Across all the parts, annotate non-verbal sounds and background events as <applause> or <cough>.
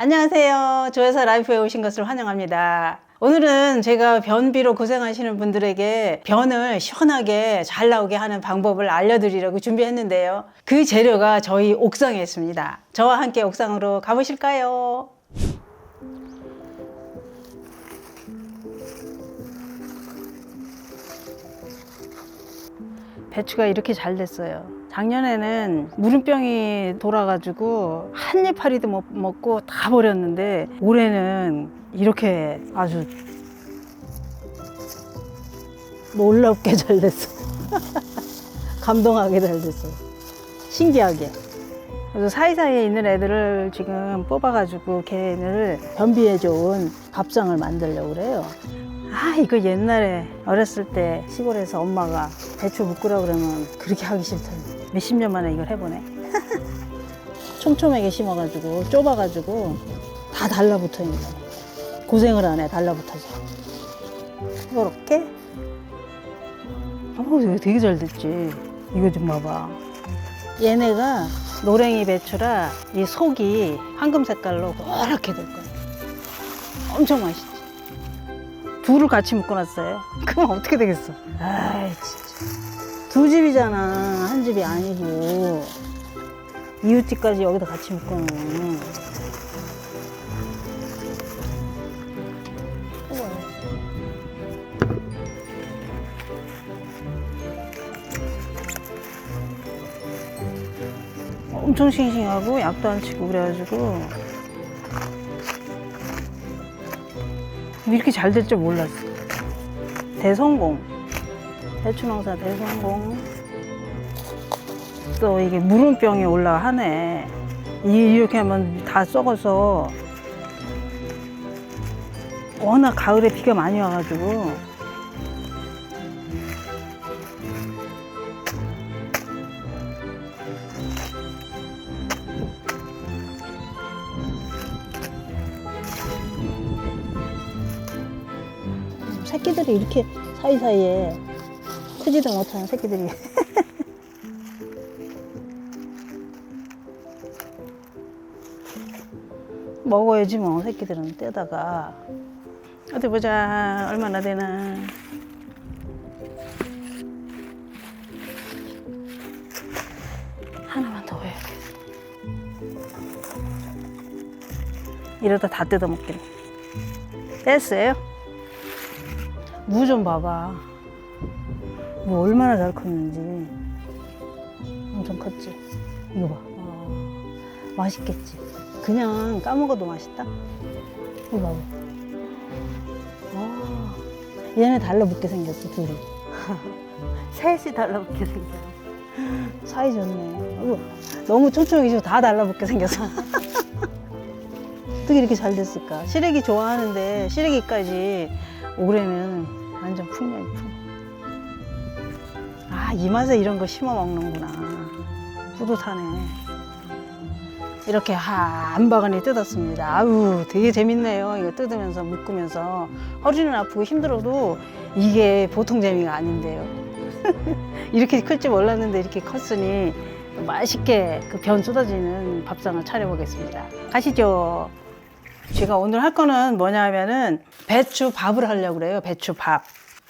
안녕하세요. 조회사 라이프에 오신 것을 환영합니다. 오늘은 제가 변비로 고생하시는 분들에게 변을 시원하게 잘 나오게 하는 방법을 알려드리려고 준비했는데요. 그 재료가 저희 옥상에 있습니다. 저와 함께 옥상으로 가보실까요? 배추가 이렇게 잘 됐어요. 작년에는 무름병이 돌아가지고 한 입파리도 못 먹고 다 버렸는데 올해는 이렇게 아주 놀랍게 잘 됐어. <laughs> 감동하게 잘 됐어. 신기하게. 그래서 사이사이에 있는 애들을 지금 뽑아가지고 걔를 변비에 좋은 밥상을 만들려고 그래요. 아, 이거 옛날에 어렸을 때 시골에서 엄마가 배추 묶으라 그러면 그렇게 하기 싫던데. 몇십 년 만에 이걸 해보네. <laughs> 촘촘하게 심어가지고, 좁아가지고, 다 달라붙어 있는 거야. 고생을 안 해, 달라붙어서. 이렇게. 어, 이거 되게 잘 됐지. 이거 좀 봐봐. 얘네가 노랭이 배추라 이 속이 황금 색깔로 노랗게 될 거야. 엄청 맛있지. 둘을 같이 묶어놨어요. 그럼 어떻게 되겠어? 아이 진짜. 두 집이잖아. 한 집이 아니고. 이웃집까지 여기다 같이 묶어놓으면. 엄청 싱싱하고 약도 안 치고 그래가지고 이렇게 잘 될 줄 몰랐어. 대성공. 배추농사 대성공. 또 이게 무름병이 올라가네. 이- 이렇게 하면 다 썩어서 워낙 가을에 비가 많이 와가지고 새끼들이 이렇게 사이사이에 크지도 못하는 새끼들이. <laughs> 먹어야지 뭐 새끼들은 떼다가. 어디 보자 얼마나 되나. 하나만 더 해야 돼 이러다 다 뜯어 먹겠네 됐어요? 무 좀 봐봐. 무 얼마나 잘 컸는지. 엄청 컸지? 이거 봐. 와, 맛있겠지? 그냥 까먹어도 맛있다? 이거 봐봐. 와, 얘네 달라붙게 생겼어, 둘이. <laughs> 셋이 달라붙게 생겼어. 사이 좋네. 너무 촘촘하게 지고 다 달라붙게 생겼어. <laughs> 어떻게 이렇게 잘 됐을까? 시래기 좋아하는데 시래기까지 올해는 완전 풍년이 풍. 아, 이 맛에 이런 거 심어 먹는구나. 뿌듯하네. 이렇게 한 바가니 뜯었습니다. 아우, 되게 재밌네요. 이거 뜯으면서 묶으면서 허리는 아프고 힘들어도 이게 보통 재미가 아닌데요. <laughs> 이렇게 클 줄 몰랐는데 이렇게 컸으니 맛있게 그 변 쏟아지는 밥상을 차려보겠습니다. 가시죠. 제가 오늘 할 거는 뭐냐 하면은 배추 밥을 하려고 그래요. 배추 밥.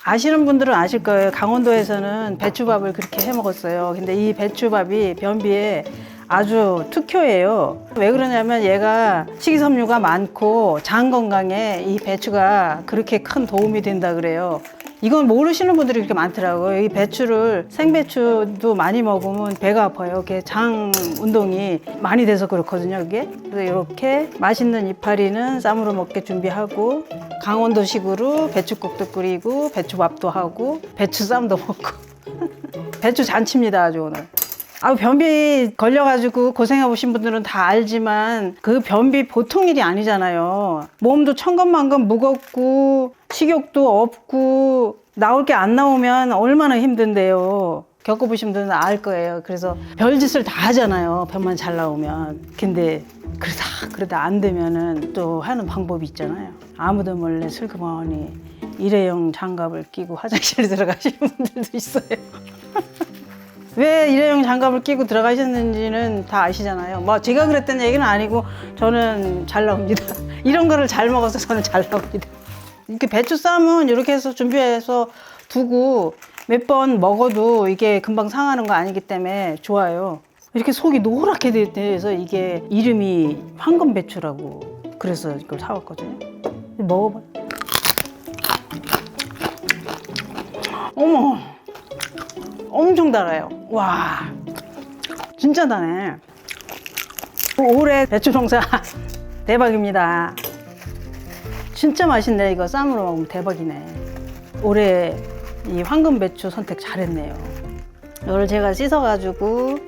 아시는 분들은 아실 거예요. 강원도에서는 배추밥을 그렇게 해 먹었어요. 근데 이 배추밥이 변비에 아주 특효예요. 왜 그러냐면 얘가 식이섬유가 많고 장 건강에 이 배추가 그렇게 큰 도움이 된다 그래요. 이건 모르시는 분들이 그렇게 많더라고요. 이 배추를 생배추도 많이 먹으면 배가 아파요. 장 운동이 많이 돼서 그렇거든요. 이게 그래서 이렇게 맛있는 이파리는 쌈으로 먹게 준비하고 강원도식으로 배추국도 끓이고 배추밥도 하고 배추쌈도 <laughs> 먹고 배추 잔치입니다. 아주 오늘. 아 변비 걸려가지고 고생해보신 분들은 다 알지만 그 변비 보통 일이 아니잖아요. 몸도 천근만근 무겁고 식욕도 없고 나올 게 안 나오면 얼마나 힘든데요. 겪어보신 분들은 알 거예요. 그래서 별짓을 다 하잖아요. 변만 잘 나오면. 근데 그러다 그러다 안 되면은 또 하는 방법이 있잖아요. 아무도 몰래 슬그머니 일회용 장갑을 끼고 화장실에 <laughs> 들어가시는 분들도 있어요. <laughs> 왜 일회용 장갑을 끼고 들어가셨는지는 다 아시잖아요. 뭐 제가 그랬던 얘기는 아니고 저는 잘 나옵니다. <laughs> 이런 거를 잘 먹어서 저는 잘 나옵니다. 이렇게 배추 쌈은 이렇게 해서 준비해서 두고 몇 번 먹어도 이게 금방 상하는 거 아니기 때문에 좋아요. 이렇게 속이 노랗게 돼- 돼서 이게 이름이 황금 배추라고 그래서 이걸 사왔거든요. 먹어봐. 어머, 엄청 달아요. 와, 진짜 다네. 올해 배추 농사 <laughs> 대박입니다. 진짜 맛있네. 이거 쌈으로 먹으면 대박이네. 올해 이 황금 배추 선택 잘했네요. 이걸 제가 씻어가지고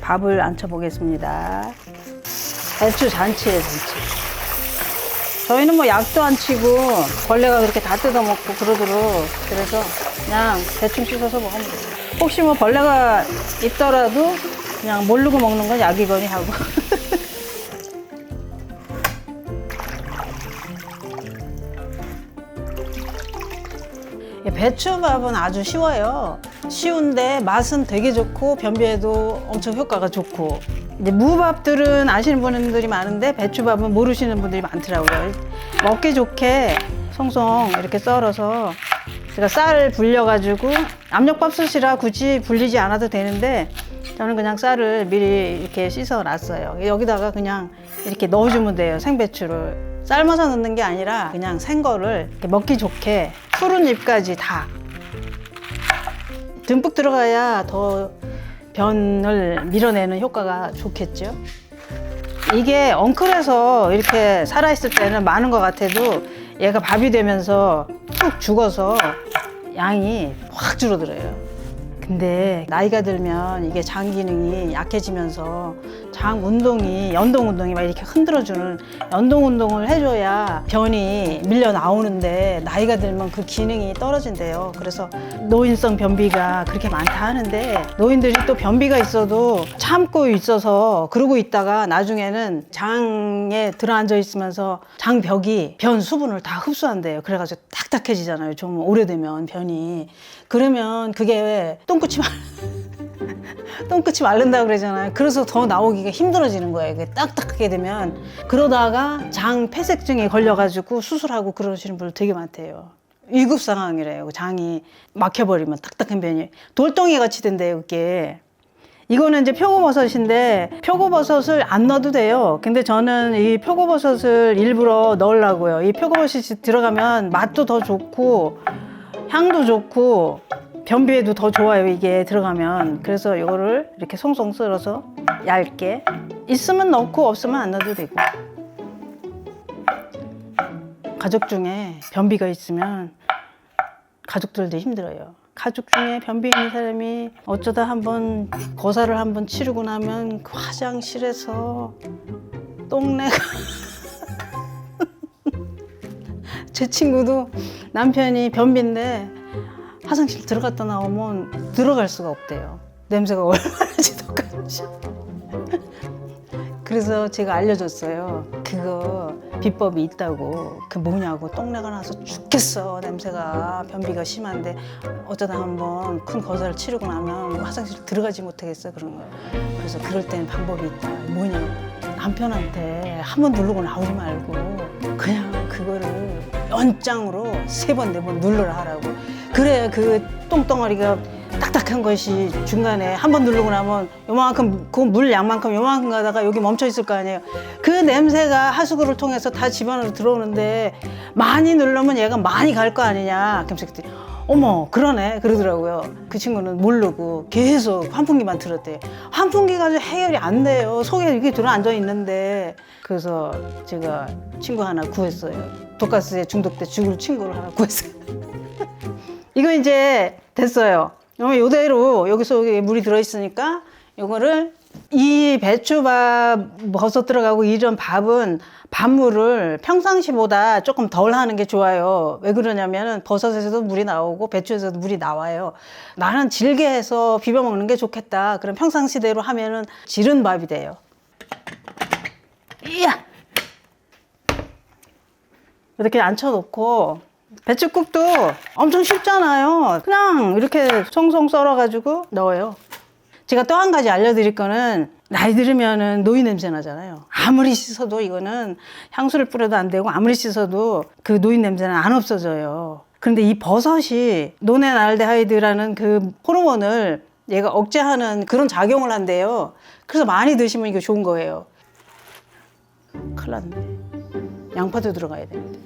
밥을 안쳐 보겠습니다. 배추 잔치에 잔치. 저희는 뭐 약도 안 치고 벌레가 그렇게 다 뜯어먹고 그러도록 그래서 그냥 대충 씻어서 먹으면 돼요. 혹시 뭐 벌레가 있더라도 그냥 모르고 먹는 건 약이거니 하고. 이 <laughs> 배추밥은 아주 쉬워요. 쉬운데 맛은 되게 좋고 변비에도 엄청 효과가 좋고 이제 무밥들은 아시는 분들이 많은데 배추밥은 모르시는 분들이 많더라고요. 먹기 좋게 송송 이렇게 썰어서 제가 쌀 불려가지고 압력밥솥이라 굳이 불리지 않아도 되는데 저는 그냥 쌀을 미리 이렇게 씻어 놨어요. 여기다가 그냥 이렇게 넣어주면 돼요. 생배추를. 삶아서 넣는 게 아니라 그냥 생거를 이렇게 먹기 좋게 푸른 잎까지 다 듬뿍 들어가야 더 변을 밀어내는 효과가 좋겠죠. 이게 엉클해서 이렇게 살아있을 때는 많은 것 같아도 얘가 밥이 되면서 푹 죽어서 양이 확 줄어들어요. 근데 나이가 들면 이게 장 기능이 약해지면서 장 운동이 연동 운동이 막 이렇게 흔들어주는 연동 운동을 해줘야 변이 밀려 나오는데 나이가 들면 그 기능이 떨어진대요. 그래서 노인성 변비가 그렇게 많다 하는데 노인들이 또 변비가 있어도 참고 있어서 그러고 있다가 나중에는 장에 들어앉아 있으면서 장벽이 변 수분을 다 흡수한대요. 그래가지고 딱딱해지잖아요. 좀 오래되면 변이. 그러면 그게 말 <laughs> 똥끝이 마른다 그러잖아요. 그래서 더 나오기가 힘들어지는 거예요. 이게 딱딱하게 되면 그러다가 장 폐색증에 걸려가지고 수술하고 그러시는 분들 되게 많대요. 위급 상황이래요. 장이 막혀버리면 딱딱한 변이 돌덩이 같이 된대요. 그게. 이거는 이제 표고버섯인데 표고버섯을 안 넣어도 돼요. 근데 저는 이 표고버섯을 일부러 넣으려고요. 이 표고버섯이 들어가면 맛도 더 좋고 향도 좋고 변비에도 더 좋아요. 이게 들어가면 그래서 이거를 이렇게 송송 썰어서 얇게 있으면 넣고 없으면 안 넣어도 되고 가족 중에 변비가 있으면 가족들도 힘들어요. 가족 중에 변비 있는 사람이 어쩌다 한번 거사를 한번 치르고 나면 그 화장실에서 똥내가 <laughs> 제 친구도 남편이 변비인데 화장실 들어갔다 나오면 들어갈 수가 없대요. 냄새가 <laughs> 얼마나 지독한지. 그래서 제가 알려줬어요. 그거 비법이 있다고. 그 뭐냐고. 똥내가 나서 죽겠어. 냄새가. 변비가 심한데 어쩌다 한번 큰 거사를 치르고 나면 화장실 들어가지 못하겠어. 그런 거예요. 그래서 그럴 때는 방법이 있다. 뭐냐고. 남편한테 한 번 누르고 나오지 말고 그냥 그거를 연장으로 세 번, 네 번 눌러라 하라고. 그래, 그 똥덩어리가 딱딱한 것이 중간에 한 번 누르고 나면 요만큼, 그 물 양만큼 요만큼 가다가 여기 멈춰 있을 거 아니에요. 그 냄새가 하수구를 통해서 다 집안으로 들어오는데 많이 누르면 얘가 많이 갈 거 아니냐. 그때 어머, 그러네. 그러더라고요. 그 친구는 모르고 계속 환풍기만 틀었대요. 환풍기 가지고 해결이 안 돼요. 속에 이게 들어앉아 있는데. 그래서 제가 친구 하나 구했어요. 독가스에 중독돼 죽을 친구를 하나 구했어요. <laughs> 이거 이제 됐어요. 어, 요대로 여기서 여기 물이 들어있으니까 요거를 이 배추밥 버섯 들어가고 이런 밥은 밥물을 평상시보다 조금 덜 하는 게 좋아요. 왜 그러냐면은 버섯에서도 물이 나오고 배추에서도 물이 나와요. 나는 질게 해서 비벼 먹는 게 좋겠다. 그럼 평상시대로 하면은 지른 밥이 돼요. 이야! 이렇게 앉혀놓고 배추국도 엄청 쉽잖아요. 그냥 이렇게 송송 썰어가지고 넣어요. 제가 또 한 가지 알려드릴 거는 나이 들으면은 노이 냄새 나잖아요. 아무리 씻어도 이거는 향수를 뿌려도 안 되고 아무리 씻어도 그 노이 냄새는 안 없어져요. 그런데 이 버섯이 노네날데하이드라는 그 호르몬을 얘가 억제하는 그런 작용을 한대요. 그래서 많이 드시면 이거 좋은 거예요. 큰일 났네. 양파도 들어가야 되는데.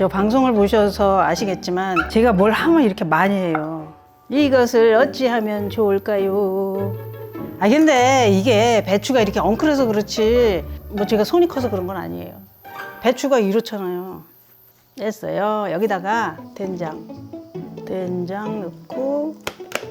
저 방송을 보셔서 아시겠지만 제가 뭘 하면 이렇게 많이 해요. 이것을 어찌하면 좋을까요? 아 근데 이게 배추가 이렇게 엉클해서 그렇지 뭐 제가 손이 커서 그런 건 아니에요. 배추가 이렇잖아요. 됐어요. 여기다가 된장, 된장 넣고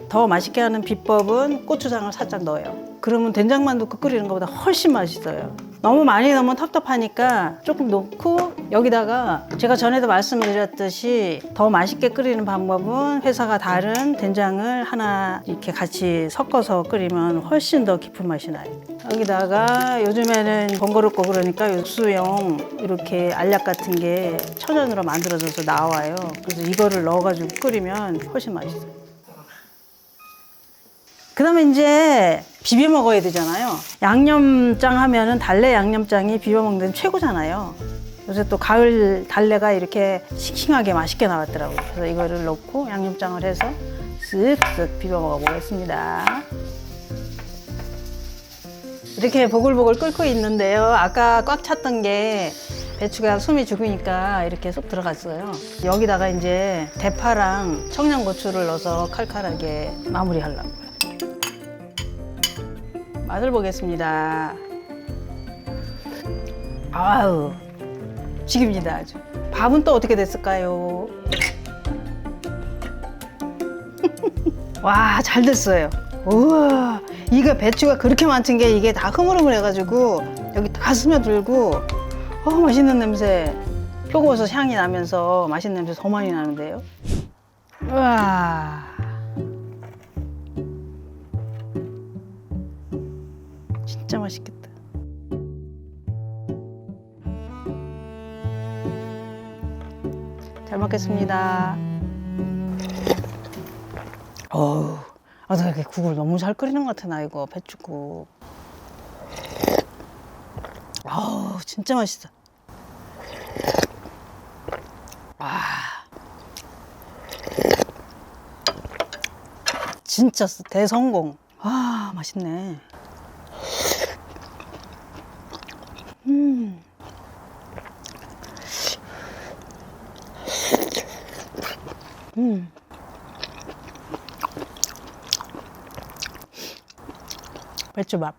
더 맛있게 하는 비법은 고추장을 살짝 넣어요. 그러면 된장만 넣고 끓이는 것보다 훨씬 맛있어요. 너무 많이 넣으면 텁텁하니까 조금 넣고 여기다가 제가 전에도 말씀드렸듯이 더 맛있게 끓이는 방법은 회사가 다른 된장을 하나 이렇게 같이 섞어서 끓이면 훨씬 더 깊은 맛이 나요. 여기다가 요즘에는 번거롭고 그러니까 육수용 이렇게 알약 같은 게 천연으로 만들어져서 나와요. 그래서 이거를 넣어가지고 끓이면 훨씬 맛있어요. 그다음에 이제 비벼 먹어야 되잖아요. 양념장 하면은 달래 양념장이 비벼 먹는 최고잖아요. 요새 또 가을 달래가 이렇게 싱싱하게 맛있게 나왔더라고요. 그래서 이거를 넣고 양념장을 해서 쓱쓱 비벼 먹어 보겠습니다. 이렇게 보글보글 끓고 있는데요. 아까 꽉 찼던 게 배추가 숨이 죽으니까 이렇게 쏙 들어갔어요. 여기다가 이제 대파랑 청양고추를 넣어서 칼칼하게 마무리하려고요. 맛을 보겠습니다. 아우, 죽입니다 아주. 밥은 또 어떻게 됐을까요? <laughs> 와, 잘 됐어요. 우와, 이거 배추가 그렇게 많은 게 이게 다 흐물흐물해가지고 여기 다 스며들고, 어 맛있는 냄새. 표고버섯 향이 나면서 맛있는 냄새 더 많이 나는데요. 우와. 진짜 맛있겠다. 잘 먹겠습니다. 어우, 아, 나 이렇게 국을 너무 잘 끓이는 것 같아, 나 이거 배추국. 아우, 진짜 맛있어. 와. 진짜 대성공. 와, 맛있네. 음. 배추밥.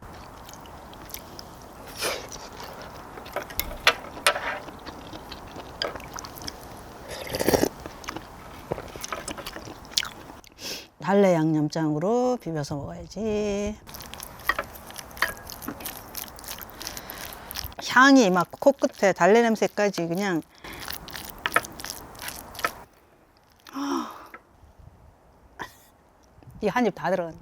달래 양념장으로 비벼서 먹어야지. 향이 막 코끝에 달래 냄새까지 그냥 이 한 입 다 들어간.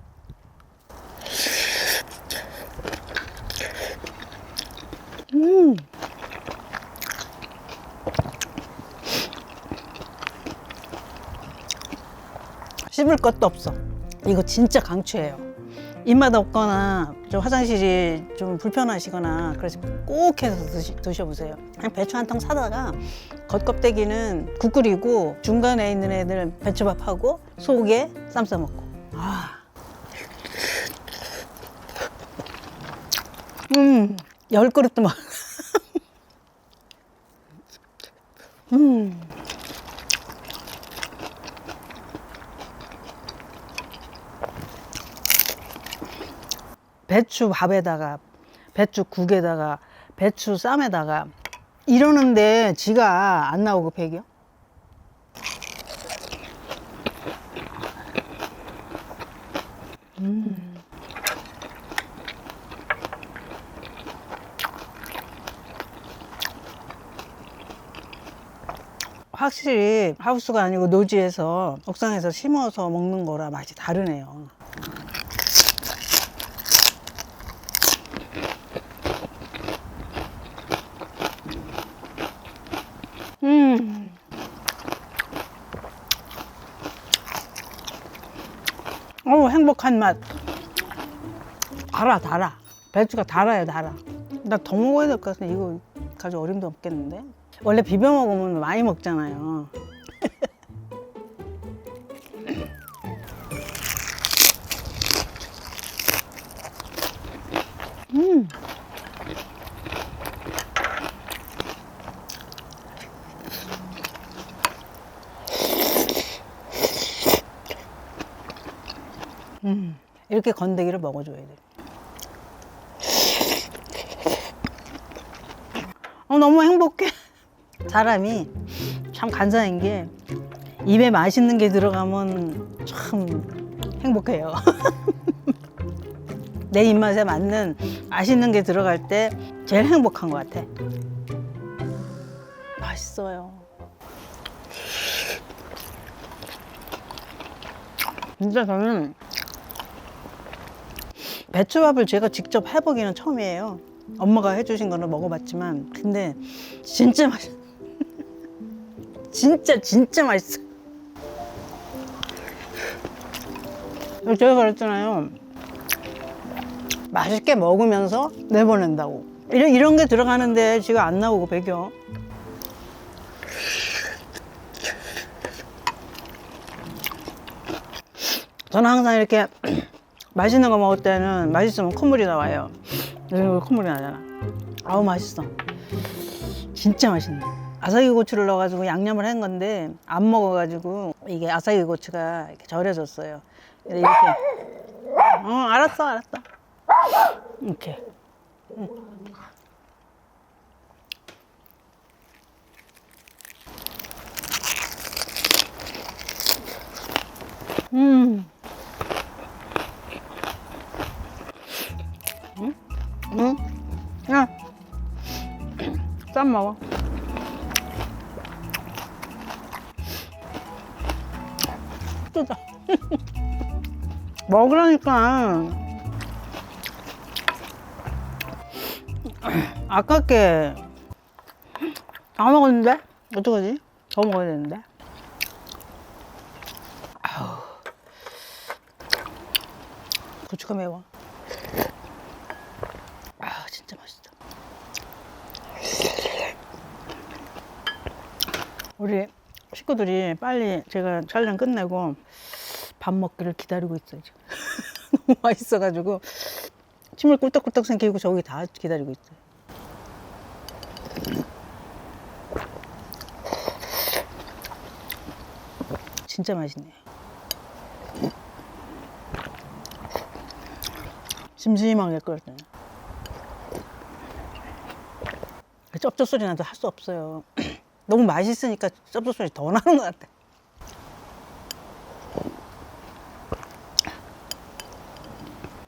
음. 씹을 것도 없어. 이거 진짜 강추해요. 입맛 없거나 좀 화장실이 좀 불편하시거나 그래서 꼭 해서 드시. 그냥 배추 한 통 사다가 겉껍데기는 국 끓이고 중간에 있는 애들 배추밥하고 속에 쌈 싸 먹고. 아. 음, 열 그릇도 먹. <laughs> 음. 배추 밥에다가 배추 국에다가 배추 쌈에다가 이러는데 지가 안 나오고 배겨? 확실히 하우스가 아니고 노지에서 옥상에서 심어서 먹는 거라 맛이 다르네요. 음. 행복한 맛. 달아, 달아. 배추가 달아요, 달아. 나 더 먹어야 될 것 같은데 이거 가지고 어림도 없겠는데? 원래 비벼 먹으면 많이 먹잖아요. 음. 음. 이렇게 건더기를 먹어줘야 돼. 어, 너무 행복해. 사람이 참 간사한 게 입에 맛있는 게 들어가면 참 행복해요. <laughs> 내 입맛에 맞는 맛있는 게 들어갈 때 제일 행복한 것 같아. 맛있어요. 진짜 저는 배추밥을 제가 직접 해보기는 처음이에요. 엄마가 해주신 거는 먹어봤지만, 근데 진짜 맛있어. 진짜 진짜 맛있어. 제가 그랬잖아요. 맛있게 먹으면서 내보낸다고. 이런, 이런 게 들어가는데 지금 안 나오고 배겨. 저는 항상 이렇게 <clears throat> 맛있는 거 먹을 때는 맛있으면 콧물이 나와요. 거 콧물이 나잖아. 아우 맛있어. 진짜 맛있네. 아사기 고추를 넣어가지고 양념을 한 건데 안 먹어가지고 이게 아사기 고추가 이렇게 절여졌어요. 이렇게. 어 알았어 알았어. 이렇게. 음. 응? 야. 쌈 먹어. 뜯어. <laughs> 먹으라니까. <clears throat> 아깝게 다 먹었는데? 어떡하지? 더 먹어야 되는데? 아우. 고추가 매워. 아 진짜 맛있다. 우리 식구들이 빨리 제가 촬영 끝내고 밥 먹기를 기다리고 있어요 지금. <laughs> 너무 맛있어가지고 침을 꿀떡꿀떡 삼키고 저기 다 기다리고 있어요. 진짜 맛있네요. 심심하게 끓을 때는. 쩝쩝 소리 나도 할 수 없어요. 너무 맛있으니까 쩝쩝 소리 더 나는 것 같아.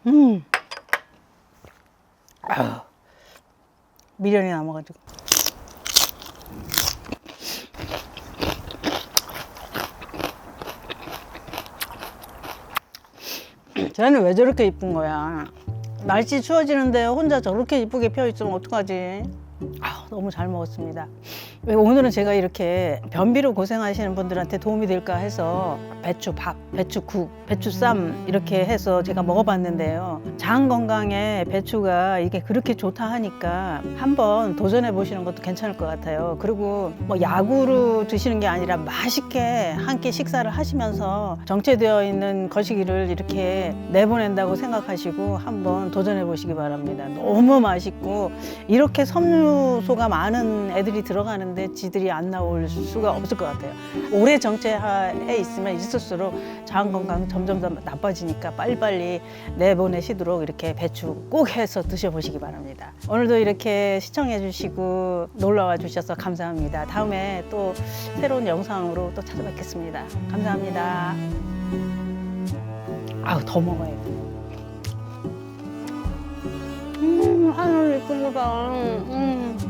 음. 아유. 미련이 남아가지고. 쟤는 왜 저렇게 이쁜 거야? 날씨 추워지는데 혼자 저렇게 이쁘게 펴 있으면 어떡하지? 아, 너무 잘 먹었습니다. 왜 오늘은 제가 이렇게 변비로 고생하시는 분들한테 도움이 될까 해서 배추밥, 배추국, 배추쌈 이렇게 해서 제가 먹어봤는데요. 장 건강에 배추가 이게 그렇게 좋다 하니까 한번 도전해 보시는 것도 괜찮을 것 같아요. 그리고 뭐 약으로 드시는 게 아니라 맛있게 한 끼 식사를 하시면서 정체되어 있는 거시기를 이렇게 내보낸다고 생각하시고 한번 도전해 보시기 바랍니다. 너무 맛있고 이렇게 섬유소가 많은 애들이 들어가는 데 지들이 안 나올 수가 없을 것 같아요. 오래 정체해 있으면 있을수록 장 건강 점점 더 나빠지니까 빨리빨리 내보내시도록 이렇게 배추 꼭 해서 드셔보시기 바랍니다. 오늘도 이렇게 시청해 주시고 놀러와 주셔서 감사합니다. 다음에 또 새로운 영상으로 또 찾아뵙겠습니다. 감사합니다. 아우 더 먹어야 돼. 음, 하늘 이쁘다. 음.